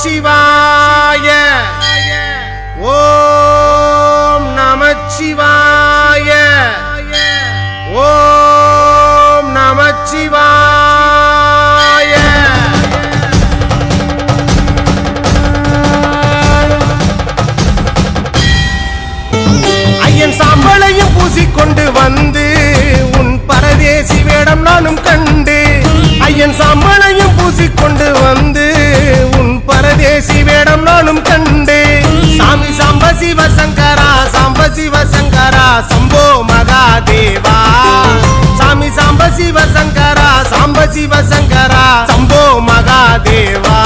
நமச்சிவாய. ஓம் நமச்சிவாய. ஓம் நமச்சிவாய. ஐயன் சாம்பலையும் பூசிக்கொண்டு வந்து உன் பரதேசி வேடம் நானும் கண்டு ஐயன் சம்பளையும் பூசிக்கொண்டு வந்து சிவ சங்கரா சாம்ப சிவ சங்கரா சம்போ மகாதேவா. சாமி சாம்ப சிவ சங்கரா சாம்ப சிவ சங்கரா சம்போ மகாதேவா.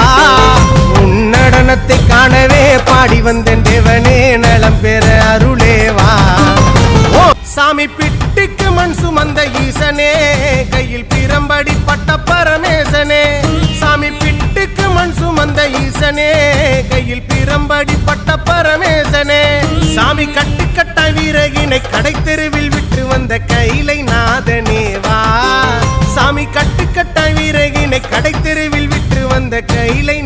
உன் நடனத்தை காணவே பாடி வந்தேன் தேவனே நலம் பெற அருளேவா. சாமி பிட்டுக்கு மண் சுமந்த ஈசனே கையில் பிரம்படி பட்ட பரமேசனே. சாமி பிட்டுக்கு மண் சுமந்த ஈசனே கையில் இரம்படி பட்ட பரமேசனே. சாமி கட்டு கட்ட வீரகினை கடை தெருவில் விட்டு வந்த கைலை நாதனே வா. சாமி கட்டு கட்ட வீரகினை கடை தெருவில் விட்டு வந்த கைலை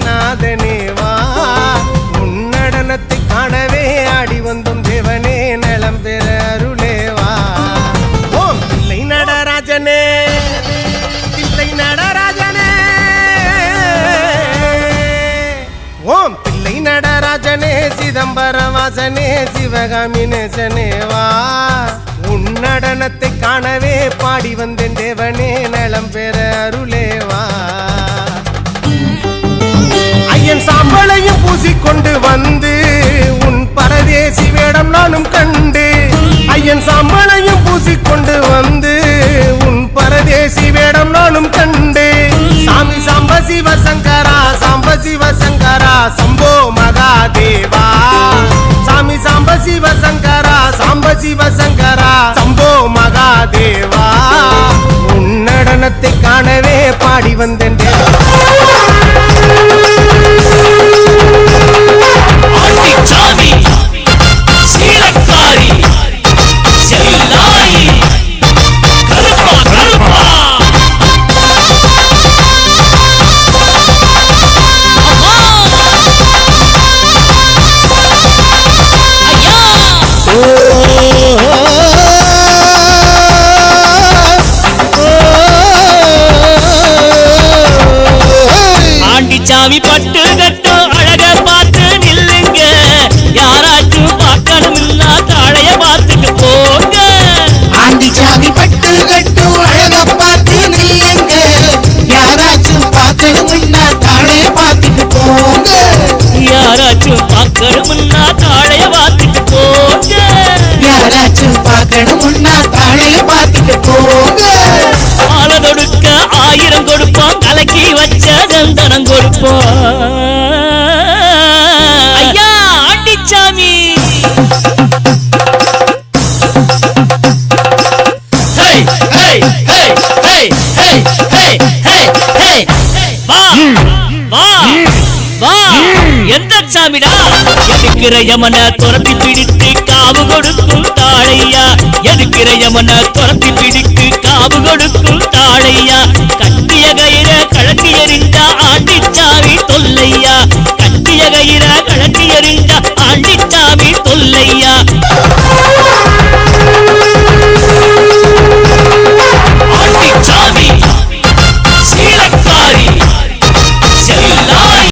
சிதம்பரவாசனே சிவகாமி நேசனேவா உன் நடனத்தை காணவே பாடி வந்தேன் தேவனே நலம் பெற அருளேவா ஐயன் சாம்பளையும் பூசிக்கொண்டு வந்து உன் பரதேசி வேடம் நானும் கண்டு ஐயன் சாம்ப சிவ சங்கரா சம்போ மகாதேவா. சாமி சாம்ப சிவ சங்கரா சாம்ப சிவ சங்கரா சம்போ மகாதேவா. உன் நடனத்தை காணவே பாடி வந்தேன் பட்டு கட்டும் அழக பார்த்து நில்லுங்க. யாராச்சும் பார்க்கணும் இல்ல தாழைய பார்த்துட்டு போங்க. ஆண்டிச்சாமி பட்டு கட்டு அழக பார்த்து நில்லுங்க. யாராச்சும் பார்க்கணும்னா தானே பார்த்துட்டு போங்க. யாராச்சும் பார்க்கணும்னா தாழைய பார்த்துட்டு போங்க. யாராச்சும் பார்க்கணும்னா தானே பார்த்துட்டு போங்க. ஆயிரம் சந்தனம் கொடுப்போம் ஐயா ஆண்டிச்சாமி. எந்த சாமிடா? எதுக்கிற யமன துரத்தி பிடித்து காவு கொடுக்கும் தாழையா? எதுக்கிற யமன துரத்தி பிடித்து தொல்லையா? கட்டிய கயிற கழட்டி எறிந்த ஆண்டிச்சாமி தொல்லையா?